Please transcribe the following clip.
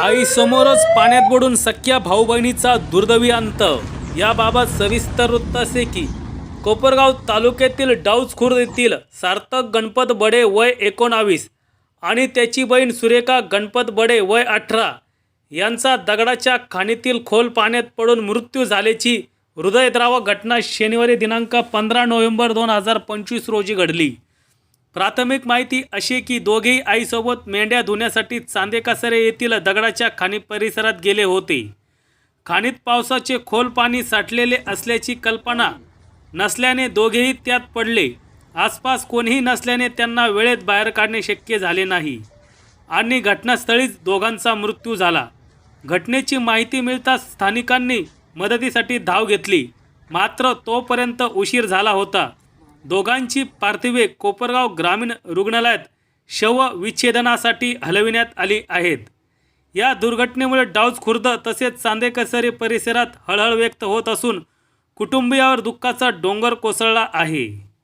आईसमोरच पाण्यात बुडून सख्या भाऊ बहिणीचा दुर्दैवी अंत. याबाबत सविस्तर वृत्त असे की कोपरगाव तालुक्यातील डाऊज खुर्द येथील सार्थक गणपत बडे वय एकोणावीस आणि त्याची बहीण सुरेखा गणपत बडे वय अठरा यांचा दगडाच्या खाणीतील खोल पाण्यात पडून मृत्यू झाल्याची हृदयद्रावक घटना शनिवारी दिनांक पंधरा नोव्हेंबर दोन हजार पंचवीस रोजी घडली. प्राथमिक माहिती अशी की दोघेही आईसोबत मेंढ्या धुण्यासाठी चांदेकासरे येथील दगडाच्या खाणी परिसरात गेले होते. खाणीत पावसाचे खोल पाणी साठलेले असल्याची कल्पना नसल्याने दोघेही त्यात पडले. आसपास कोणीही नसल्याने त्यांना वेळेत बाहेर काढणे शक्य झाले नाही. आणि घटनास्थळीच दोघांचा मृत्यू झाला. घटनेची माहिती मिळताच स्थानिकांनी मदतीसाठी धाव घेतली. मात्र तोपर्यंत उशीर झाला होता. दोघांची पार्थिवे कोपरगाव ग्रामीण रुग्णालयात शवविच्छेदनासाठी हलविण्यात आली आहेत. या दुर्घटनेमुळे डाऊज खुर्द तसेच चांदेकसरी परिसरात हळहळ व्यक्त होत असून कुटुंबियावर दुःखाचा डोंगर कोसळला आहे.